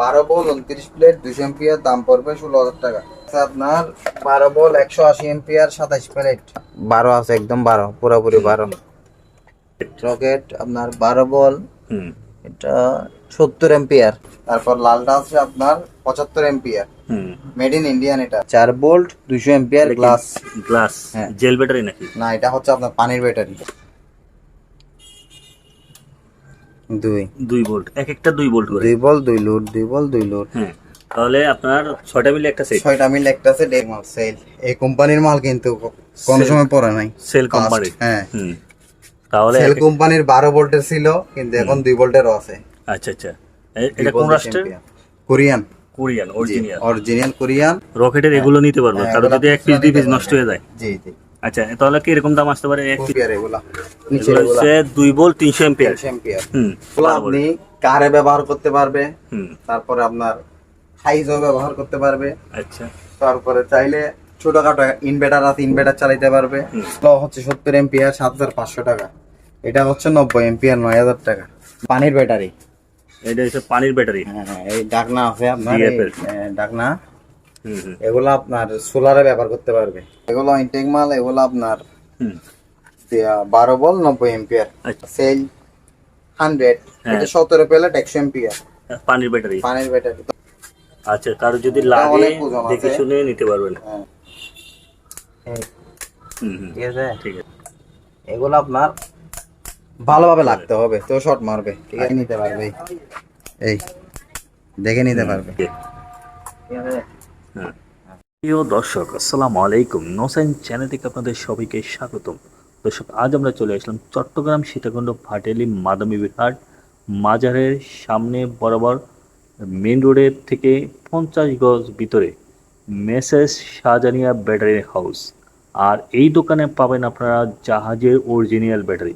বারো বল উনত্রিশ প্লেট দুশো এম্পিয়ার দাম পড়বে ষোলো হাজার টাকা। আচ্ছা, আপনার বারো বল একশো আশি এম্পিয়ার সাতাশ প্লেট। বারো আছে একদম বারো পুরোপুরি বারো। রকেট আপনার বারো বল হুম। এটা সত্তর এম্পিয়ার তারপর লালটা আছে আপনার পঁচাত্তর এম্পিয়ার হুম। মেড ইন ইন্ডিয়ান এটা। চার বোল্ট দুশো এম্পিয়ার গ্লাস। গ্লাস? হ্যাঁ। জেল ব্যাটারি নাকি? না এটা হচ্ছে আপনার পানির ব্যাটারি। দুই। দুই ভোল্ট এক একটা দুই ভোল্ট করে। দুই বল দুই লোড দুই বল দুই লোড। হ্যাঁ তাহলে আপনার ছয়টা মিলে একটা সেট ছয়টা মিল একটা আছে মাল সেল এই কোম্পানির মাল কিন্তু কোনো সময় পরে নাই। সেল কোম্পানি হ্যাঁ। হুম তাহলে সেল কোম্পানির বারো ভোল্টের ছিল কিন্তু এখন দুই ভোল্টেরও আছে। আচ্ছা আচ্ছা। এটা কোন রাষ্ট্রের? Korean. Korean original original Korean. রকেটের এগুলো নিতে পারব হ্যাঁ, কারও এগুলো যদি এক পিস দুই পিস নষ্ট হয়ে যায়। জি জি। আচ্ছা তাহলে কি এরকম দাম আসতে পারে? এক পিস এগুলা? নিচে হচ্ছে দুই ভোল্ট তিনশো এম্পিয়ার এম্পিয়ার হুম এগুলো আপনি কারে ব্যবহার করতে পারবে হুম। তারপরে আপনার হাইজও ব্যবহার করতে পারবে। আচ্ছা। তারপরে চাইলে ছোটখাটো ইনভার্টার আছে ইনভার্টার চালাইতে পারবে। তো হচ্ছে সত্তর এম্পিয়ার সাত হাজার পাঁচশো টাকা। এটা হচ্ছে নব্বই এম্পিয়ার নয় হাজার টাকা। পানির ব্যাটারি। এটা হচ্ছে পানির ব্যাটারি। হ্যাঁ হ্যাঁ, এই ডাকনা আছে আপনার। এ, ডাকনা হুম হুম এগুলো আপনার সোলারে ব্যবহার করতে পারবে। এগুলো ইনটেক মাল এগুলো আপনার হুম। বারো বল নব্বই এম্পিয়ার সেল হান্ড্রেড। এটা সতেরো প্লেট একশো এম্পিয়ার পানির ব্যাটারি। পানির ব্যাটারি। আচ্ছা কারও যদি লাগে দেখে শুনে নিতে পারবেন। হ্যাঁ। ঠিক আছে? ঠিক আছে। এগুলো আপনার ভালোভাবে লাগতে হবে। তো শর্ট মারবে। ঠিক আছে? নিতে পারবে। এই। দেখে নিতে পারবে। ঠিক আছে? প্রিয় দর্শক, আসসালামু আলাইকুম। নোসাইন চ্যানেল থেকে আপনাদের সবাইকে স্বাগতম। দর্শক, আজ আমরা চলে আসলাম চট্টগ্রাম সীতাকুণ্ড ভাটেলি মাদামি বিহার মাজারের সামনে বরাবর মেন রোডের থেকে পঞ্চাশ গজ ভিতরে মেসেস শাহজানিয়া ব্যাটারি হাউস। আর এই দোকানে পাবেন আপনারা জাহাজের অরিজিনাল ব্যাটারি।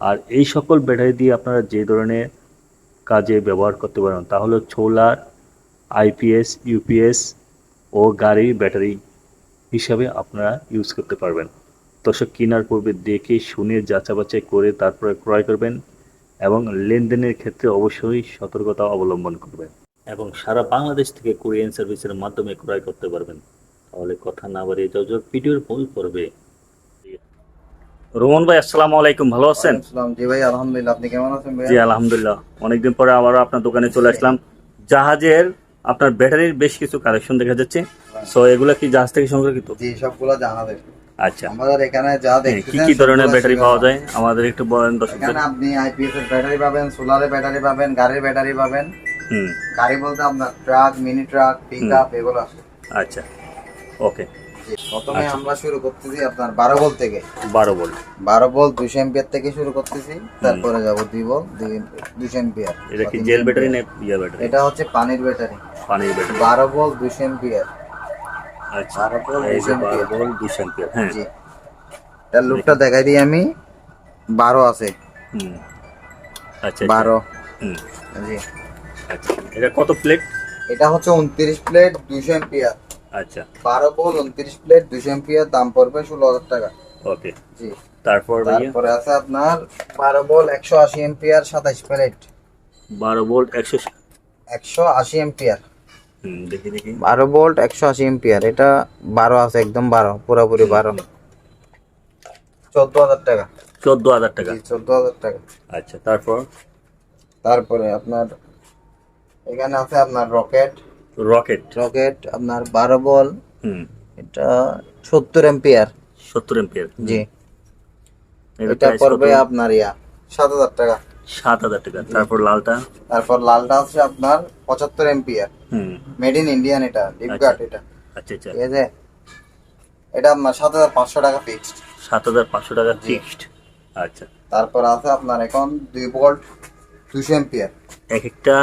আর এই সকল ব্যাটারি দিয়ে আপনারা যে ধরনের কাজে ব্যবহার করতে পারেন, তা হলো সোলার আইপিএস ইউপিএস ও গাড়ির ব্যাটারি হিসাবে আপনারা ইউজ করতে পারবেন। দর্শক কেনার পূর্বে দেখে শুনে যাচা বাছাই করে তারপরে ক্রয় করবেন এবং লেনদেনের ক্ষেত্রে অবশ্যই সতর্কতা অবলম্বন করবেন এবং সারা বাংলাদেশ থেকে কোরিয়ান সার্ভিসের মাধ্যমে ক্রয় করতে পারবেন। তাহলে কথা না বাড়িয়ে যাও ভিডিওর মূল পড়বে রোমন ভাই আসসালামু আলাইকুম। ভালো আছেন? জি ভাই আলহামদুলিল্লাহ। আপনি কেমন আছেন ভাই জি আলহামদুলিল্লাহ। অনেকদিন পরে আবারও আপনার দোকানে চলে আসলাম। জাহাজের আপনার ব্যাটারির বেশ কিছু কালেকশন দেখা যাচ্ছে। সো এগুলা কি জাহাজ থেকে সংগ্রহিত জি সবগুলো জানাবেন আচ্ছা। আমাদের এখানে যা হ্যাঁ, কি কি ধরনের ব্যাটারি পাওয়া যায়? আমাদের একটু বলেন দর্শকদের। এখানে আপনি আইপিএস এর ব্যাটারি পাবেন সোলারের ব্যাটারি পাবেন গাড়ির ব্যাটারি পাবেন। হুম। গাড়ি বলতে আপনার truck mini truck pickup এগুলো আছে। আচ্ছা। ওকে প্রথমে আচ্ছা। আমরা শুরু করতেছি আপনার বারো বল থেকে। বারো ভোল্ট। বারো বল দুশো এম্পিয়ার থেকে শুরু করতেছি। তারপরে যাব দুই বল দুশো এম্পিয়ার এটা কি জেল ব্যাটারি না ইয়া ব্যাটারি এটা হচ্ছে পানির ব্যাটারি পানির ব্যাটারি বারো বল দুশো এম্পিয়ার। আচ্ছা বারো যে 200 বারো ampere। দুশো অ্যাম্পিয়ার হ্যাঁ। জি। এর লুকটা দেখাই দিই আমি বারো আছে। হুম। আচ্ছা বারো। হুম। জি। আচ্ছা এটা কত প্লেট? এটা হচ্ছে উনত্রিশ প্লেট দুশো এম্পিয়ার। আচ্ছা। বারো বল উনত্রিশ প্লেট দুশো এম্পিয়ার দাম পড়বে ষোলো হাজার টাকা। ওকে। জি। তারপর তারপরে আছে আপনার বারো বল একশো আশি এম্পিয়ার সাতাইশ প্লেট। বারো ভোল্ট একশো একশো আশি এম্পিয়ার। দেখি দেখি। বারো ভোল্ট একশো আশি এম্পিয়ার এটা বারো আছে একদম বারো পুরোপুরি বারো। চোদ্দ হাজার টাকা। চোদ্দ হাজার টাকা? চোদ্দ হাজার টাকা। আচ্ছা তারপর? তারপরে আপনার এখানে আছে আপনার রকেট। রকেট। রকেট আপনার বারো বল। হুম। এটা সত্তর এম্পিয়ার সত্তর এম্পিয়ার জি। এটা এটা পড়বে আপনার ইয়া সাত হাজার টাকা। সাত হাজার টাকা। তারপর লালটা? তারপর লালটা আছে আপনার পঁচাত্তর এম্পিয়ার হুম। মেড ইন ইন্ডিয়ান এটা ডিপগার্ড এটা। আচ্ছা আচ্ছা। ঠিক আছে এটা আপনার সাত হাজার পাঁচশো টাকা ফিক্সড সাত হাজার পাঁচশো টাকা ফিক্সড আচ্ছা। তারপর আছে আপনার এখন দুই ভোল্ট দুশো এম্পিয়ার এক একটা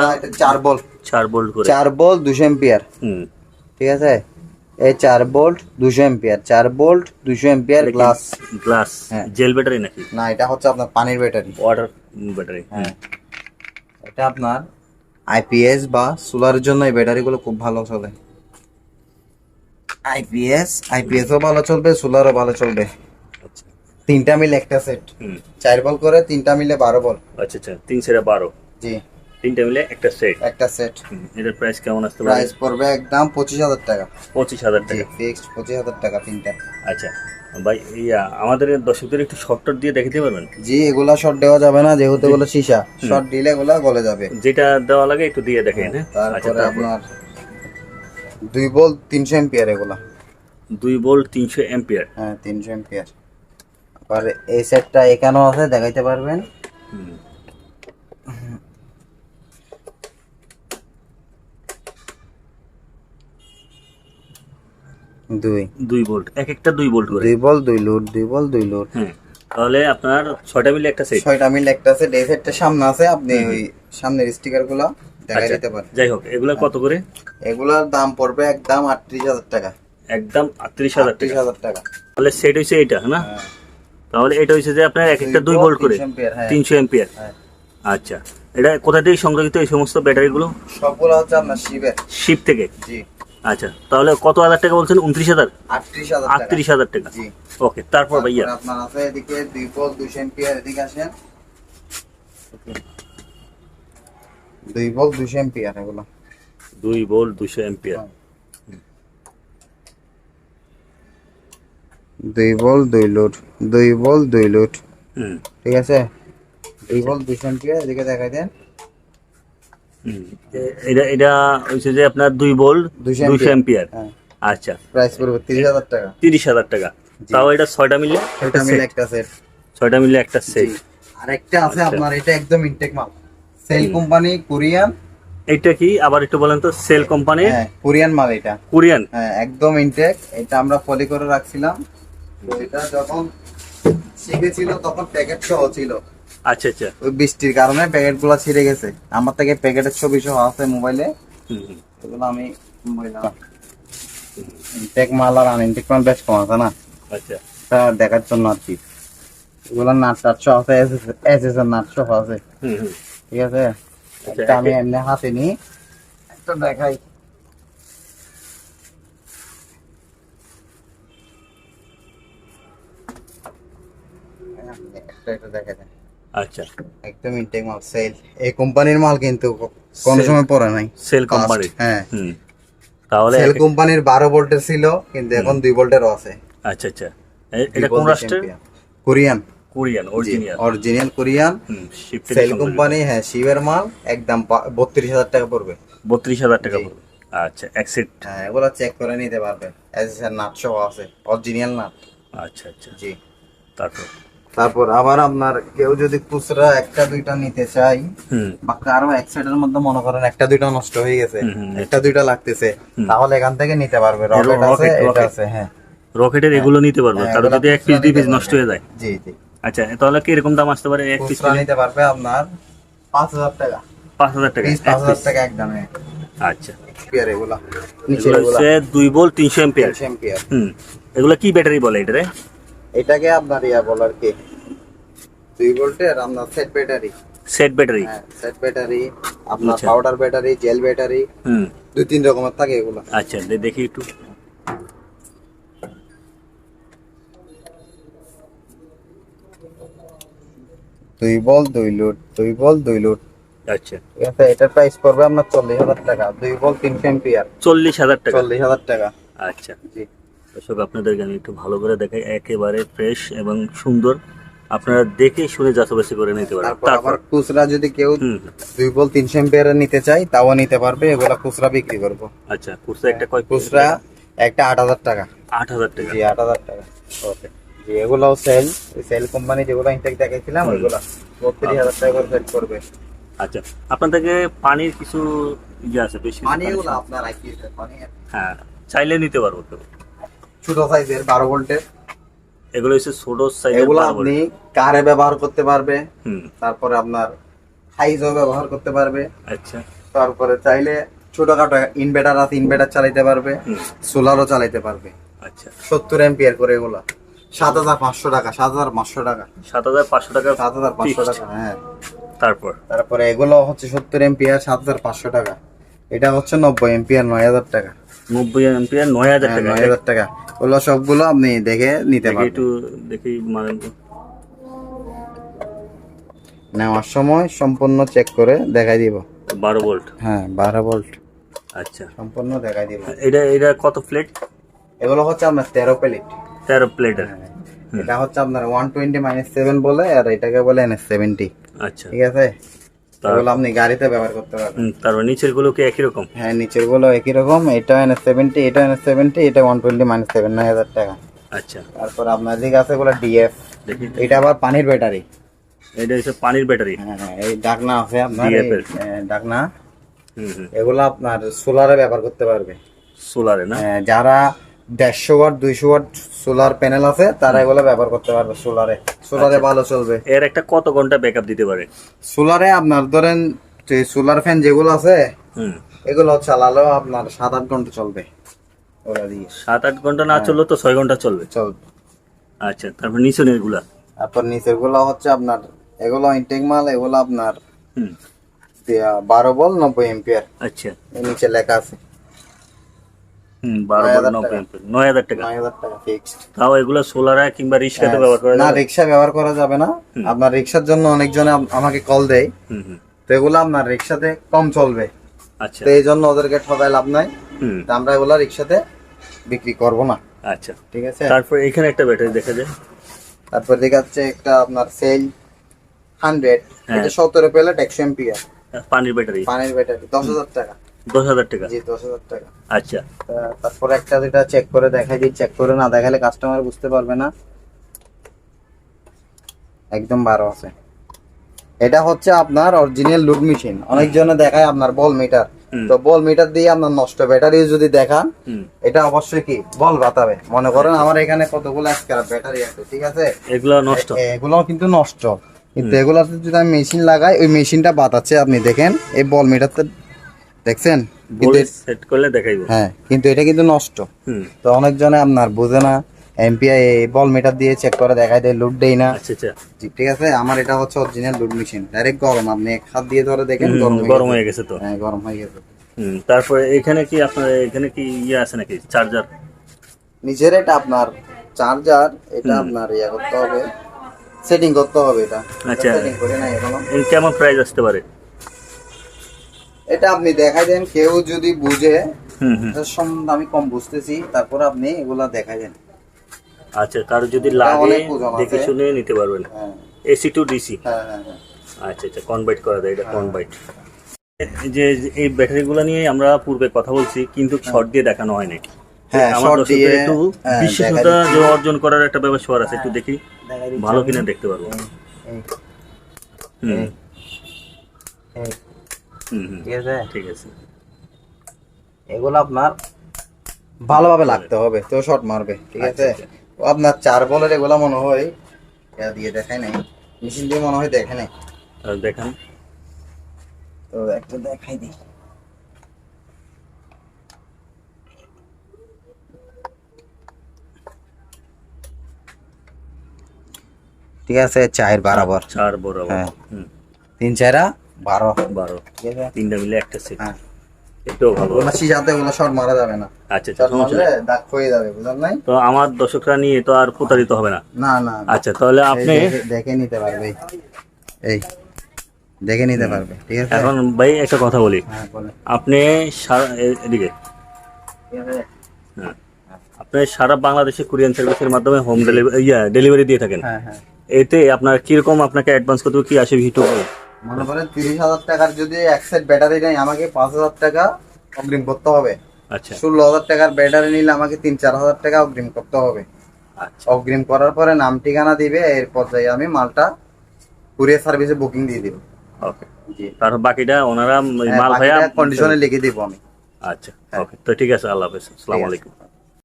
চার ভোল্ট চার বোল্ট করে। চার ভোল্ট দুশো এম্পিয়ার হুম। ঠিক আছে? এই চার ভোল্ট দুশো এম্পিয়ার চার ভোল্ট দুশো ampere glass glass. Gel battery নাকি? না এটা হচ্ছে আপনার পানির ব্যাটারি ওয়াটার ব্যাটারি হ্যাঁ। এটা আপনার আইপিএস বা সোলারের জন্য এই ব্যাটারিগুলো খুব ভালো চলে। আইপিএস আইপিএসও ভালো চলবে সোলারও ভালো চলবে। আচ্ছা। তিনটা মিলে একটা সেট হুম। চার বল করে তিনটা মিলে বারো বল। আচ্ছা আচ্ছা তিন সেরা বারো। জি। তিনটা মিলে একটা সেট একটা সেট এটার প্রাইস কেমন আসতে পারে? প্রাইস পড়বে একদম পঁচিশ হাজার টাকা। পঁচিশ হাজার টাকা। ফিক্সড পঁচিশ হাজার টাকা তিনটা। আচ্ছা। ভাই ইয়া আমাদের দর্শকদের একটু শর্ট টট দিয়ে দেখাতে পারবেন? জি এগুলা শর্ট দেওয়া যাবে না যেহেতু এগুলো সীসা। শর্ট দিলে এগুলা গলে যাবে। যেটা দেওয়া লাগে একটু দিয়ে দেখেন হ্যাঁ? আচ্ছা তারপরে। আপনার দুই বল তিনশো এম্পিয়ার এগুলা। দুই বল তিনশো এম্পিয়ার হ্যাঁ তিনশো এম্পিয়ার আর এই সেটটা এখানেও আছে দেখাইতে পারবেন। দুই। দুই ভোল্ট এক একটা দুই ভোল্ট করে। দুই বল দুই লুট দুই বল দুই লুট হ্যাঁ। তাহলে আপনার ছয়টা মিলে একটা সেট ছয়টা মিল একটা আছে এই সেটটা সামনে আছে আপনি ওই সামনের স্টিকারগুলা দেখাই আচ্ছা দিতে পারেন। যাই হোক এগুলা কত করে? এগুলার দাম পড়বে একদম আটত্রিশ হাজার টাকা। একদম আটত্রিশ হাজার আটত্রিশ হাজার টাকা। তাহলে সেট হয়েছে এটা না? হ্যাঁ। তাহলে এটা হচ্ছে যে আপনার এক একটা দুই ভোল্ট করে। 300 ampere, হ্যাঁ। তিনশো এম্পিয়ার হ্যাঁ। আচ্ছা। এটা কোথা থেকে সংগ্রহিত এই সমস্ত ব্যাটারিগুলো? সবগুলো হচ্ছে আপনার শিবের শিপ থেকে? জি। আচ্ছা তাহলে কত হাজার টাকা বলছেন? উনত্রিশ হাজার? আটত্রিশ হাজার টাকা। ওকে তারপর ভাইয়া। আপনার আছে এদিকে দুই বল দুইশো এম্পিয়ার এদিকে আসেন। দুই বল দুইশো এম্পিয়ার এগুলো। দুই ভোল্ট দুশো এম্পিয়ার দুই বল দুই লোড দুই বল দুই হুম। ঠিক আছে? দুই বল দুইশো এম্পিয়ার এদিকে দেখাই দেন। এটা এটা হচ্ছে যে আপনার দুই 200 দুশো এম্পিয়ার হ্যাঁ। আচ্ছা। প্রাইস পড়বে তিরিশ হাজার টাকা। তিরিশ হাজার টাকা। তাও এটা ছয়টা মিলে একটা মিলে একটা সেট ছয়টা মিলে একটা সেট আর একটা আছে আচ্ছা। আপনার এটা একদম ইনটেক মাল। সেল কোম্পানি কোরিয়ান এইটা কি? আবার একটু বলেন তো সেল কোম্পানির হ্যাঁ কোরিয়ান মাল এটা। কোরিয়ান হ্যাঁ একদম ইনটেক এটা আমরা ফলি করে রাখছিলাম। তো এটা যখন শিখেছিল তখন প্যাকেট সহ ছিল। আচ্ছা আচ্ছা। ওই বৃষ্টির কারণে প্যাকেটগুলো ছিঁড়ে গেছে। আমার থেকে প্যাকেটের ছবি সহ আছে মোবাইলে। হুম, হুম। এগুলো আমি বললাম ইনটেক মাল আর আনইনটেক মাল বেশ কম আছে না? আচ্ছা। তা দেখার জন্য আর কি। এগুলো নাট টাট সহ আছে এস এস এর নাট সহ আছে। হুম হুম। ঠিক আছে? আচ্ছা, আমি এমনি হাতে একটা দেখাই। একটা দেখা যায় আচ্ছা। একদম ইনটেক মাল সেল এই কোম্পানির মাল কিন্তু কোনো. সময় পরে নাই। সেল কোম্পানির হ্যাঁ। হুম। তাহলে সেল কোম্পানির বারো ভোল্টের ছিল কিন্তু এখন দুই ভোল্টেরও আছে। আচ্ছা আচ্ছা। এটা কোন রাষ্ট্রের? Korean Korean original original Korean cell company হ্যাঁ শিবের মাল একদম বত্রিশ হাজার টাকা পড়বে। বত্রিশ হাজার টাকা পড়বে। আচ্ছা এক সেট হ্যাঁ এগুলো চেক করে নিতে পারবে এস এর নাট সহ আছে। Original nut. আচ্ছা আচ্ছা। জি। তারপর? তারপর আবার আপনার কেউ যদি খুচরা একটা দুইটা নিতে চাই বা কারও এক সাইডের মধ্যে মনে করেন একটা দুইটা নষ্ট হয়ে গেছে একটা দুইটা লাগতেছে। তাহলে এখান থেকে নিতে পারবে। রকেট আছে এটা আছে হ্যাঁ। রকেটের এগুলো নিতে পারব হ্যাঁ, কারও যদি এক পিস দুই পিস নষ্ট হয়ে যায়? জি জি। আচ্ছা তাহলে কি এরকম দাম আসতে পারে এক পিস নিতে পারবে আপনার পাঁচ হাজার টাকা। পাঁচ হাজার টাকা পাঁচ হাজার। টাকা একদমে আচ্ছা। এম্পিয়ার এগুলা দুই ভোল্ট তিনশো এম্পিয়ার এগুলো কি ব্যাটারি বলে এটারে? এটাকে আপনার ইয়া বলার কি দুই ভোল্টের আপনার সেট ব্যাটারি সেট ব্যাটারি হ্যাঁ সেট ব্যাটারি আপনার। পাউডার ব্যাটারি জেল ব্যাটারি হুম। দুই তিন রকমের থাকে এগুলো। আচ্ছা দেখি একটু। দুই বল দুই লুট দুই বল দুই লুট আচ্ছা। এটা এটার প্রাইস পড়বে আপনার চল্লিশ হাজার টাকা দুই বল তিনশো এম্পিয়ার চল্লিশ হাজার টাকা। চল্লিশ হাজার টাকা। আচ্ছা। জি। দর্শক আপনাদেরকে আমি একটু ভালো করে দেখাই। একেবারে ফ্রেশ এবং সুন্দর। আপনারা দেখে শুনে যাচাবাসি করে নিতে পারেন তারপর খুচরা যদি কেউ দুই বল তিনশো এম্পিয়ারের নিতে চাই তাও নিতে পারবে। এগুলা খুচরা বিক্রি করব। আচ্ছা খুচরা একটা কয় খুচরা একটা আট হাজার টাকা। আট হাজার টাকা। জি আট হাজার টাকা। ওকে। জি এগুলাও সেল সেল কোম্পানি যেগুলো ইনটেক দেখাইছিলাম। ওইগুলা বত্রিশ হাজার টাকা করে সেল করবে। আচ্ছা আপনাদেরকে পানির কিছু ইয়ে আছে বেশি আপনার পানি হ্যাঁ চাইলে নিতে পারব তো ছোট সাইজের বারো ভোল্টের এগুলো হচ্ছে ছোট সাইজের এগুলো আপনি কারে ব্যবহার করতে পারবে। তারপরে আপনার হাইজও ব্যবহার করতে পারবে। আচ্ছা। তারপরে চাইলে ছোটখাটো ইনভার্টার আছে ইনভার্টার চালাইতে পারবে সোলারও চালাইতে পারবে। আচ্ছা। সত্তর এম্পিয়ার করে এগুলা। সাত হাজার পাঁচশো টাকা সাত হাজার পাঁচশো টাকা। সাত হাজার পাঁচশো টাকা সাত হাজার পাঁচশো টাকা হ্যাঁ। তারপর? তারপরে এগুলো হচ্ছে সত্তর এম্পিয়ার সাত হাজার পাঁচশো টাকা। এটা হচ্ছে নব্বই এম্পিয়ার নয় হাজার টাকা। নব্বই নয় হাজার হ্যাঁ, টাকা নয় হাজার টাকা। ওগুলো সবগুলো আপনি দেখে নিতে দেখি পারবেন। একটু দেখি নেওয়ার সময় সম্পূর্ণ চেক করে দেখাই দিব। বারো ভোল্ট হ্যাঁ বারো ভোল্ট আচ্ছা। সম্পূর্ণ দেখাই দিব। এটা এটা কত প্লেট এগুলো হচ্ছে আপনার তেরো প্লেট তেরো প্লেটের এটা হচ্ছে আপনার ওয়ান টোয়েন্টি মাইনাস সেভেন বলে আর এটাকে বলে এনএস সেভেন্টি আচ্ছা। ঠিক আছে? এগুলো আপনি গাড়িতে ব্যবহার করতে পারবেন। তারপর নিচেরগুলো কি একই রকম? হ্যাঁ নিচেরগুলো একই রকম। এটা এনএস সেভেন্টি এটা এনএস সেভেন্টি এটা ওয়ান টোয়েন্টি মাইনাস সেভেন নয় হাজার টাকা। আচ্ছা। তারপর আপনার দিকে আছে এগুলো ডিএফ এটা আবার পানির ব্যাটারি। এটা হচ্ছে পানির ব্যাটারি। হ্যাঁ হ্যাঁ, এই ডাকনা আছে আপনার ডাকনা। এগুলো আপনার সোলারে ব্যবহার করতে পারবে। সোলারে না? হ্যাঁ, যারা দেড়শো ওয়াট দুইশো ওয়াট সোলার প্যানেল আছে তারা এগুলো ব্যবহার করতে পারবে সোলারে সোলারে ভালো চলবে। এর একটা কত ঘণ্টা ব্যাকআপ দিতে পারে? সোলারে আপনার ধরেন সোলার ফ্যান যেগুলো আছে এগুলো চালালেও আপনার সাত আট ঘণ্টা চলবে। ওরা দিয়ে। সাত আট ঘণ্টা না চললেও তো ছয় ঘণ্টা চলবে? চলবে। আচ্ছা তারপর নিচনেরগুলা তারপর নিচেরগুলো হচ্ছে আপনার এগুলো ইনটেক মাল এগুলো আপনার বারো বল নব্বই এম্পিয়ার আচ্ছা। নিচে লেখা আছে। আপনার রিক্সার জন্য অনেকজনে আম- আমাকে কল দেয়। তো এগুলো আপনার রিক্সাতে কম চলবে। আচ্ছা। তো এই জন্য ওদেরকে ঠকায় লাভ নাই। হুম। তো আমরা এগুলো রিক্সাতে বিক্রি করব না। আচ্ছা। ঠিক আছে? তারপর এখানে একটা ব্যাটারি দেখা যায়। তারপর দেখাচ্ছে একটা আপনার সেল হান্ড্রেড হ্যাঁ। এটা সতেরো প্যালেট একশো এম্পিয়ার পানির ব্যাটারি। পানির ব্যাটারি দশ হাজার টাকা। দশ হাজার টাকা? জি দশ হাজার টাকা। আচ্ছা। তারপর একটা যেটা চেক করে দেখাই দিই চেক করে না দেখালে কাস্টমার বুঝতে পারবে না। একদম বারো আছে। এটা হচ্ছে আপনার অরিজিনাল লুড মেশিন অনেকজনে দেখায় আপনার বল মিটার তো বল মিটার দিয়ে আপনার নষ্ট ব্যাটারি যদি দেখান এটা অবশ্যই কি? বল বাতাবে। মনে করেন আমার এখানে কতগুলো স্ক্র্যাপ ব্যাটারি আছে ঠিক আছে? এগুলো নষ্ট। এগুলো কিন্তু নষ্ট। কিন্তু এগুলোতে যদি আমি মেশিন লাগাই ওই মেশিনটা বাতাচ্ছে আপনি দেখেন এই বল মিটারতে দেখছেন? সেট করলে দেখাইবো। হ্যাঁ কিন্তু এটা কিন্তু নষ্ট। হুম। তো অনেকজনে আপনার বুঝে না এমপিআই বল মিটার দিয়ে চেক করে দেখায় দেয় লুট দেই না। আচ্ছা আচ্ছা। ঠিক আছে? আমার এটা হচ্ছে অরিজিনাল লুট মেশিন ডাইরেক্ট গরম। আপনি এক হাত দিয়ে ধরে দেখেন গরম হয়ে গেছে। তো। হ্যাঁ গরম হয়ে গেছে। হুম তারপরে এখানে কি আপনার এখানে কি ইয়ে আছে নাকি? চার্জার নিচের এটা আপনার চার্জার এটা আপনার ইয়া করতে হবে সেটিং করতে হবে এটা। আচ্ছা। সেটিং করে নাই এখনও। কেমন প্রাইস আসতে পারে? এটা আপনি দেখাই দেন কেউ যদি বুঝে সম্বন্ধে আমি কম বুঝতেছি তারপর আপনি এগুলা দেখাই দেন। আচ্ছা কারও যদি লাগে দেখে শুনে নিতে পারবেন। হ্যাঁ। এসি টু ডিসি হ্যাঁ হ্যাঁ হ্যাঁ। আচ্ছা আচ্ছা কনভার্ট করা যায় এটা কনভার্ট যে যে এই ব্যাটারিগুলো নিয়ে আমরা পূর্বে কথা বলছি কিন্তু শর্ট দিয়ে দেখানো হয়নি। হ্যাঁ, দিয়ে, একটু হ্যাঁ, বিশেষতা যে অর্জন করার একটা ব্যবস্থা আছে একটু দেখি। ভালো কিনা দেখতে পারব। হুম, ঠিক আছে? ঠিক আছে। এগুলো আপনার ভালোভাবে লাগতে হবে তো শর্ট মারবে ঠিক আছে? আচ্ছা, আপনার চার বলের এগুলা মনে হয় দিয়ে দেখাই নাই। মেশিন দিয়ে মনে হয় দেখে নাই। দেখান। তো একটা দেখাই দিই। ঠিক আছে চায়ের বরাবর। চার বরাবর। হ্যাঁ। তিন চারা? বারো। বারো। ঠিক আছে? তিনটা মিলে একটা সেট হ্যাঁ। মারা যাবে না। আচ্ছা আচ্ছা শর্ট সমস্যা মারলে নেই। দাগ যাবে বুঝলেন নাই? তো আমার দর্শকরা নিয়ে তো আর প্রতারিত হবে না। না না না। আচ্ছা তাহলে আপনি দেখে- দেখে নিতে পারবে। এই। এই দেখে নিতে পারবে ঠিক আছে? এখন ভাই একটা কথা বলি। হ্যাঁ আপনি এদিকে। হ্যাঁ। আপনি সারা বাংলাদেশে কুরিয়ান সার্ভিসের মাধ্যমে হোম ডেলিভারি ইয়া ডেলিভারি দিয়ে থাকেন। হ্যাঁ হ্যাঁ। এতে আপনার কীরকম আপনাকে অ্যাডভান্স করতে কি আসে ভিটু মনে করেন তিরিশ হাজার টাকার যদি এক সেট ব্যাটারি নেই আমাকে পাঁচ হাজার টাকা অগ্রিম করতে হবে। আচ্ছা। ষোলো হাজার টাকার ব্যাটারি নিলে আমাকে তিন চার হাজার টাকা অগ্রিম করতে হবে। আচ্ছা। অগ্রিম করার পরে নাম ঠিকানা দিবে এর পর্যায়ে আমি মালটা কুরিয়ার সার্ভিসে বুকিং দিয়ে দিব। ওকে। তারপর বাকিটা ওনারা হ্যাঁ, মাল ভাইয়া কন্ডিশনে লিখে দিব আমি। আচ্ছা ওকে। তো ঠিক আছে আল্লাহ হাফেজ। আসসালামু আলাইকুম।